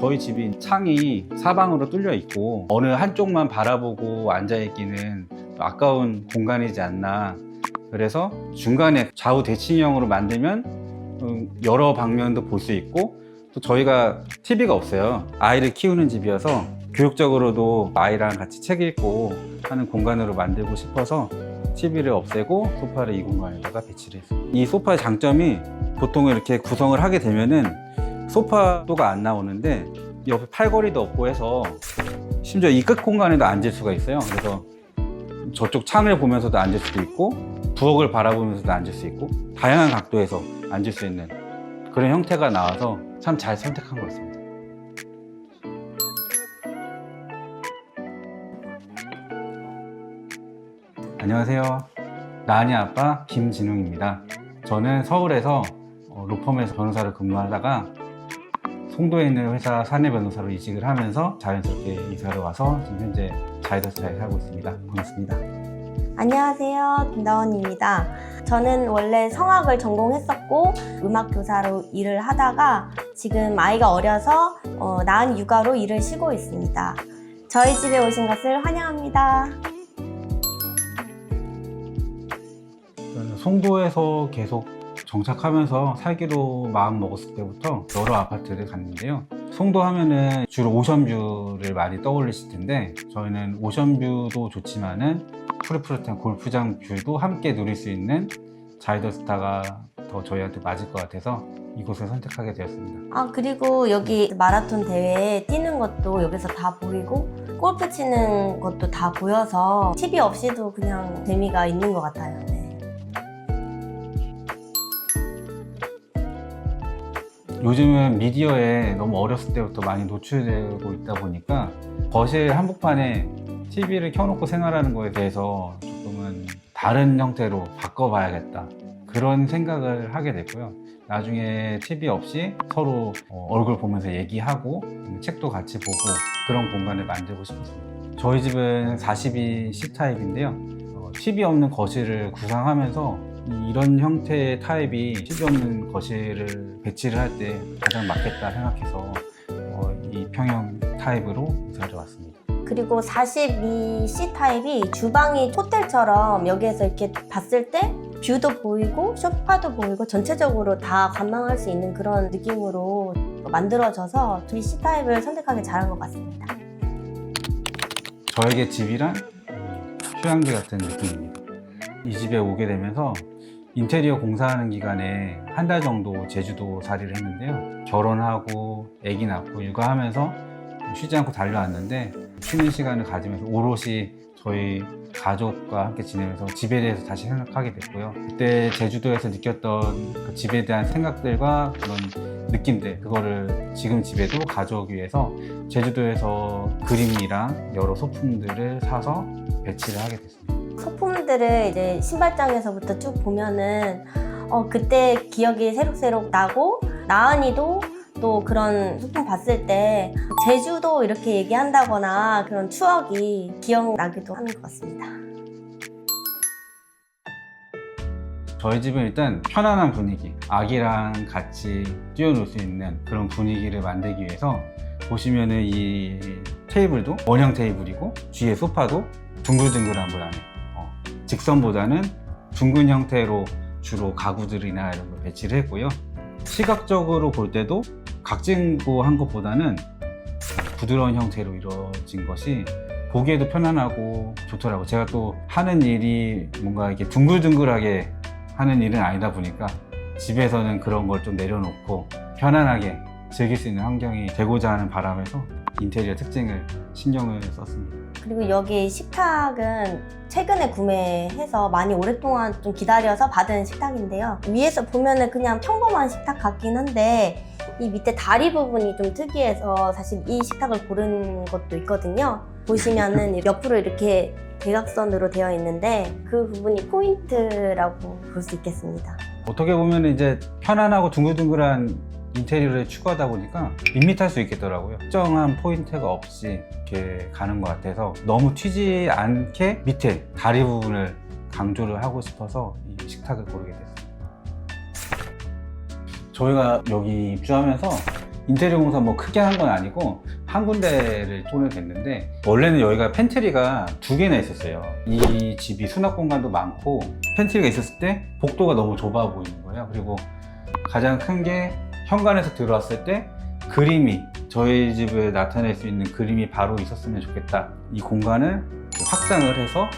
저희 집이 창이 사방으로 뚫려 있고 어느 한쪽만 바라보고 앉아 있기는 아까운 공간이지 않나. 그래서 중간에 좌우 대칭형으로 만들면 음, 여러 방면도 볼 수 있고 또 저희가 TV가 없어요. 아이를 키우는 집이어서 교육적으로도 아이랑 같이 책 읽고 하는 공간으로 만들고 싶어서 TV를 없애고 소파를 이 공간에다가 배치를 했어요. 이 소파의 장점이 보통 이렇게 구성을 하게 되면은 소파도가 안 나오는데 옆에 팔걸이도 없고 해서 심지어 이 끝 공간에도 앉을 수가 있어요. 그래서 저쪽 창을 보면서도 앉을 수도 있고 부엌을 바라보면서도 앉을 수 있고 다양한 각도에서 앉을 수 있는 그런 형태가 나와서 참 잘 선택한 것 같습니다. 안녕하세요. 나은이 아빠 김진웅입니다. 저는 서울에서 어, 로펌에서 변호사를 근무하다가 송도에 있는 회사 사내 변호사로 이직을 하면서 자연스럽게 이사를 와서 지금 현재 자이더스타에 살고 있습니다. 반갑습니다. 안녕하세요. 김다원입니다. 저는 원래 성악을 전공했었고 음악 교사로 일을 하다가 지금 아이가 어려서 어, 나은 육아로 일을 쉬고 있습니다. 저희 집에 오신 것을 환영합니다. 저는 송도에서 계속 정착하면서 살기로 마음 먹었을 때부터 여러 아파트를 갔는데요. 송도 하면은 주로 오션뷰를 많이 떠올리실 텐데 저희는 오션뷰도 좋지만은 푸릇푸릇한 골프장 뷰도 함께 누릴 수 있는 자이더스타가 더 저희한테 맞을 것 같아서 이곳을 선택하게 되었습니다. 아, 그리고 여기 마라톤 대회에 뛰는 것도 여기서 다 보이고 골프 치는 것도 다 보여서 TV 없이도 그냥 재미가 있는 것 같아요. 네. 요즘은 미디어에 너무 어렸을 때부터 많이 노출되고 있다 보니까 거실 한복판에 TV를 켜놓고 생활하는 거에 대해서 조금은 다른 형태로 바꿔봐야겠다. 그런 생각을 하게 됐고요. 나중에 TV 없이 서로 어, 얼굴 보면서 얘기하고 책도 같이 보고 그런 공간을 만들고 싶었습니다. 저희 집은 42 C타입인데요. 어, TV 없는 거실을 구상하면서 이- 이런 형태의 타입이 TV 없는 거실을 배치를 할 때 가장 맞겠다 생각해서 어, 이 평형 타입으로 이사를 왔습니다. 그리고 42C 타입이 주방이 호텔처럼 여기에서 이렇게 봤을 때 뷰도 보이고 소파도 보이고 전체적으로 다 관망할 수 있는 그런 느낌으로 만들어져서 이 C 타입을 선택하기 잘한 것 같습니다. 저에게 집이란 음, 휴양지 같은 느낌입니다. 이 집에 오게 되면서 인테리어 공사하는 기간에 한 달 정도 제주도 살이를 했는데요. 결혼하고 아기 낳고 육아하면서 쉬지 않고 달려왔는데 쉬는 시간을 가지면서 오롯이 저희 가족과 함께 지내면서 집에 대해서 다시 생각하게 됐고요. 그때 제주도에서 느꼈던 그 집에 대한 생각들과 그런 느낌들 그거를 지금 집에도 가져오기 위해서 제주도에서 그림이랑 여러 소품들을 사서 배치를 하게 됐습니다. 소품들을 이제 신발장에서부터 쭉 보면은 어, 그때 기억이 새록새록 나고 나은이도 또 그런 소품 봤을 때 제주도 이렇게 얘기한다거나 그런 추억이 기억나기도 하는 것 같습니다. 저희 집은 일단 편안한 분위기, 아기랑 같이 뛰어놀 수 있는 그런 분위기를 만들기 위해서 보시면은 이 테이블도 원형 테이블이고 뒤에 소파도 둥글둥글한 모양이 어, 직선보다는 둥근 형태로 주로 가구들이나 이런 걸 배치를 했고요. 시각적으로 볼 때도 각진고 한 것보다는 부드러운 형태로 이루어진 것이 보기에도 편안하고 좋더라고요. 제가 또 하는 일이 뭔가 이렇게 둥글둥글하게 하는 일은 아니다 보니까 집에서는 그런 걸 좀 내려놓고 편안하게 즐길 수 있는 환경이 되고자 하는 바람에서 인테리어 특징을 신경을 썼습니다. 그리고 여기 식탁은 최근에 구매해서 많이 오랫동안 좀 기다려서 받은 식탁인데요. 위에서 보면은 그냥 평범한 식탁 같긴 한데 이 밑에 다리 부분이 좀 특이해서 사실 이 식탁을 고른 것도 있거든요. 보시면은 옆으로 이렇게 대각선으로 되어 있는데 그 부분이 포인트라고 볼 수 있겠습니다. 어떻게 보면 이제 편안하고 둥글둥글한 인테리어를 추구하다 보니까 밋밋할 수 있겠더라고요. 특정한 포인트가 없이 이렇게 가는 것 같아서 너무 튀지 않게 밑에 다리 부분을 강조를 하고 싶어서 이 식탁을 고르게 됐어요. 저희가 여기 입주하면서 인테리어 공사 뭐 크게 한 건 아니고 한 군데를 손을 댔는데 원래는 여기가 팬트리가 두 개나 있었어요. 이 집이 수납 공간도 많고 팬트리가 있었을 때 복도가 너무 좁아 보이는 거예요. 그리고 가장 큰게 현관에서 들어왔을 때 그림이 저희 집에 나타낼 수 있는 그림이 바로 있었으면 좋겠다. 이 공간을 확장을 해서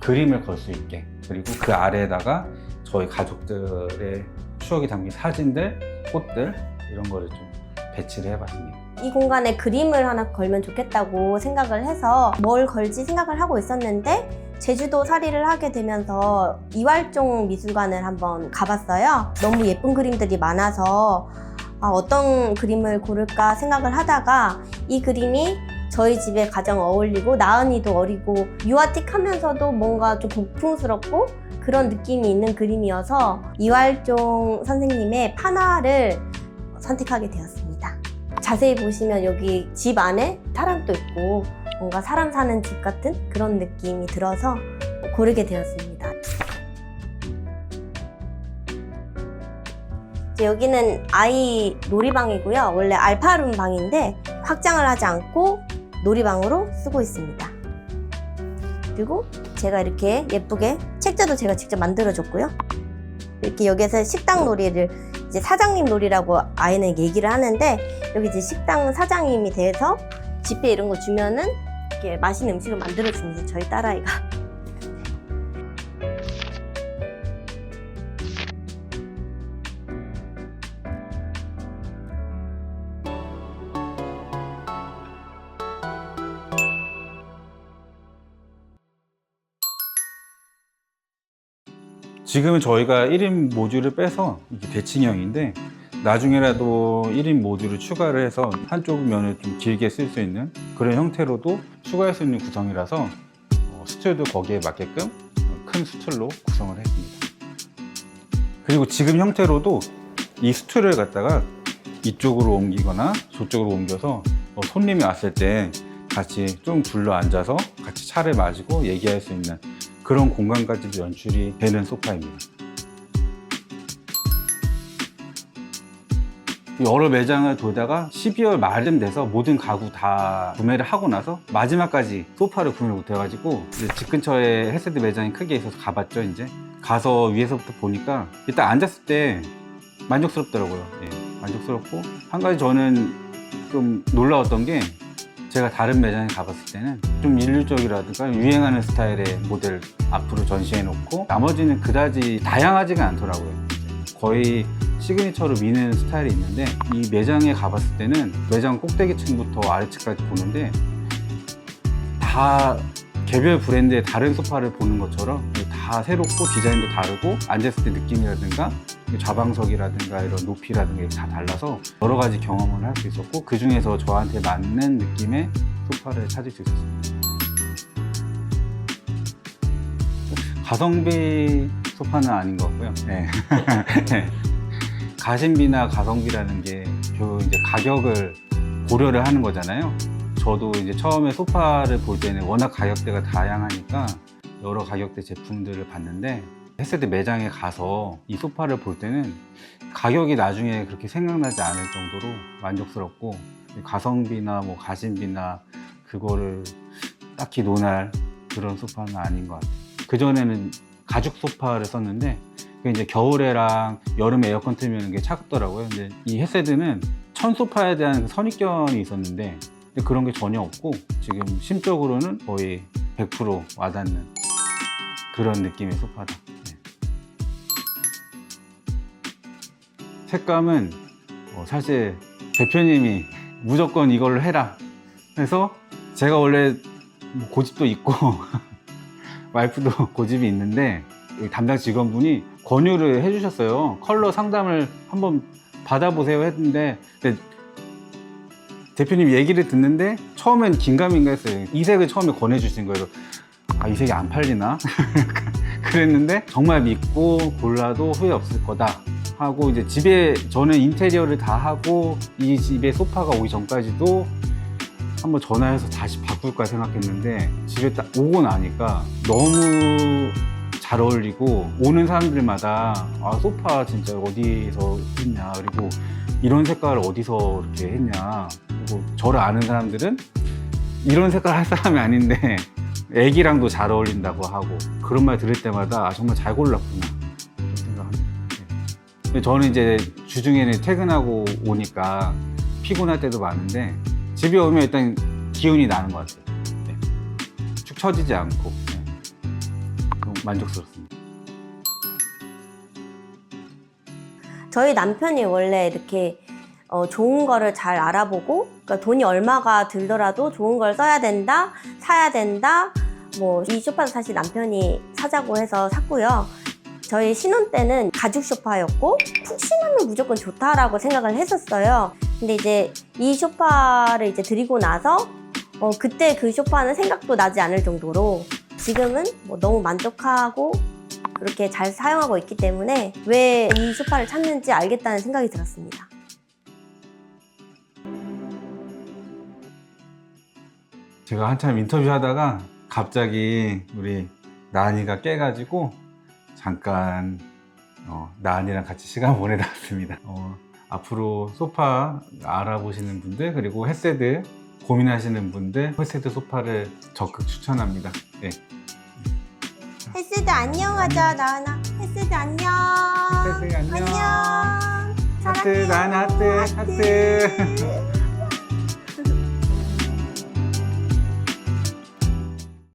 그림을 걸 수 있게 그리고 그 아래에다가 저희 가족들의 추억이 담긴 사진들, 꽃들 이런 거를 좀 배치를 해봤습니다. 이 공간에 그림을 하나 걸면 좋겠다고 생각을 해서 뭘 걸지 생각을 하고 있었는데 제주도 살이를 하게 되면서 이활종 미술관을 한번 가봤어요. 너무 예쁜 그림들이 많아서 아, 어떤 그림을 고를까 생각을 하다가 이 그림이 저희 집에 가장 어울리고 나은이도 어리고 유아틱하면서도 뭔가 좀 고풍스럽고 그런 느낌이 있는 그림이어서 이활종 선생님의 판화를 선택하게 되었습니다. 자세히 보시면 여기 집 안에 사람도 있고 뭔가 사람 사는 집 같은 그런 느낌이 들어서 고르게 되었습니다. 여기는 아이 놀이방이고요. 원래 알파룸 방인데 확장을 하지 않고 놀이방으로 쓰고 있습니다. 그리고 제가 이렇게 예쁘게 책자도 제가 직접 만들어줬고요. 이렇게 여기서 식당 놀이를 이제 사장님 놀이라고 아이는 얘기를 하는데 여기 이제 식당 사장님이 돼서 집에 이런 거 주면은 이렇게 맛있는 음식을 만들어 줍니다. 저희 딸아이가. 지금은 저희가 1인 모듈을 빼서 이게 대칭형인데 나중에라도 1인 모듈을 추가를 해서 한쪽 면을 좀 길게 쓸 수 있는 그런 형태로도 추가할 수 있는 구성이라서 어, 스툴도 거기에 맞게끔 큰 스툴로 구성을 했습니다. 그리고 지금 형태로도 이 스툴을 갖다가 이쪽으로 옮기거나 저쪽으로 옮겨서 어, 손님이 왔을 때 같이 좀 둘러 앉아서 같이 차를 마시고 얘기할 수 있는 그런 공간까지도 연출이 되는 소파입니다. 여러 매장을 돌다가 12월 말쯤 돼서 모든 가구 다 구매를 하고 나서 마지막까지 소파를 구매를 못해가지고 이제 집 근처에 헬스드 매장이 크게 있어서 가봤죠 이제 가서 위에서부터 보니까 일단 앉았을 때 만족스럽더라고요 예, 만족스럽고 한 가지 저는 좀 놀라웠던 게 제가 다른 매장에 가봤을 때는 좀 일률적이라든가 유행하는 스타일의 모델 앞으로 전시해 놓고 나머지는 그다지 다양하지가 않더라고요. 거의 시그니처로 미는 스타일이 있는데 이 매장에 가봤을 때는 매장 꼭대기층부터 아래층까지 보는데 다 개별 브랜드의 다른 소파를 보는 것처럼 다 새롭고 디자인도 다르고 앉았을 때 느낌이라든가 좌방석이라든가 이런 높이라든가 다 달라서 여러 가지 경험을 할 수 있었고 그 중에서 저한테 맞는 느낌의 소파를 찾을 수 있었습니다. 가성비 소파는 아닌 것 같고요. 네. 네. 가심비나 가성비라는 게 이제 가격을 고려를 하는 거잖아요. 저도 이제 처음에 소파를 볼 때는 워낙 가격대가 다양하니까 여러 가격대 제품들을 봤는데 헬스드 매장에 가서 이 소파를 볼 때는 가격이 나중에 그렇게 생각나지 않을 정도로 만족스럽고 가성비나 뭐 가심비나 그거를 딱히 논할 그런 소파는 아닌 것 같아요. 그 전에는 가죽 소파를 썼는데 이제 겨울에랑 여름에 에어컨 틀면 이게 차갑더라고요. 근데 이 헤세드는 천 소파에 대한 그 선입견이 있었는데 그런 게 전혀 없고 지금 심적으로는 거의 100% 와닿는 그런 느낌의 소파다. 네. 색감은 어, 사실 대표님이 무조건 이걸로 해라 해서 제가 원래 뭐 고집도 있고 와이프도 고집이 있는데 담당 직원분이 권유를 해주셨어요. 컬러 상담을 한번 받아보세요 했는데 대표님 얘기를 듣는데 처음엔 긴가민가 했어요. 이 색을 처음에 권해주신 거예요. 아, 이 색이 안 팔리나? 그랬는데 정말 믿고 골라도 후회 없을 거다 하고 이제 집에 저는 인테리어를 다 하고 이 집에 소파가 오기 전까지도 한번 전화해서 다시 바꿀까 생각했는데 집에 딱 오고 나니까 너무 잘 어울리고 오는 사람들마다 아 소파 진짜 어디서 했냐 그리고 이런 색깔을 어디서 이렇게 했냐 그리고 저를 아는 사람들은 이런 색깔 할 사람이 아닌데 애기랑도 잘 어울린다고 하고 그런 말 들을 때마다 아, 정말 잘 골랐구나 그런 생각합니다. 네. 저는 이제 주중에는 퇴근하고 오니까 피곤할 때도 많은데 집에 오면 일단 기운이 나는 것 같아요. 네. 축 처지지 않고 네. 너무 만족스럽습니다. 저희 남편이 원래 이렇게 어, 좋은 거를 잘 알아보고 그러니까 돈이 얼마가 들더라도 좋은 걸 써야 된다, 사야 된다. 뭐 이 소파도 사실 남편이 사자고 해서 샀고요. 저희 신혼 때는 가죽 소파였고 푹 신하면 무조건 좋다라고 생각을 했었어요. 근데 이제 이 소파를 이제 드리고 나서 어, 그때 그 소파는 생각도 나지 않을 정도로 지금은 뭐 너무 만족하고 그렇게 잘 사용하고 있기 때문에 왜이 소파를 찾는지 알겠다는 생각이 들었습니다. 제가 한참 인터뷰 하다가 갑자기 우리 나은이가 깨가지고 잠깐 어, 나은이랑 같이 시간 보내다 왔습니다. 어, 앞으로 소파 알아보시는 분들 그리고 헤세드 고민하시는 분들 헤세드 소파를 적극 추천합니다. 네. 헬스드 안녕하자 나은아. 헬스드 안녕. 헬스드 안녕. 안녕. 하트, 나은 하트, 하트.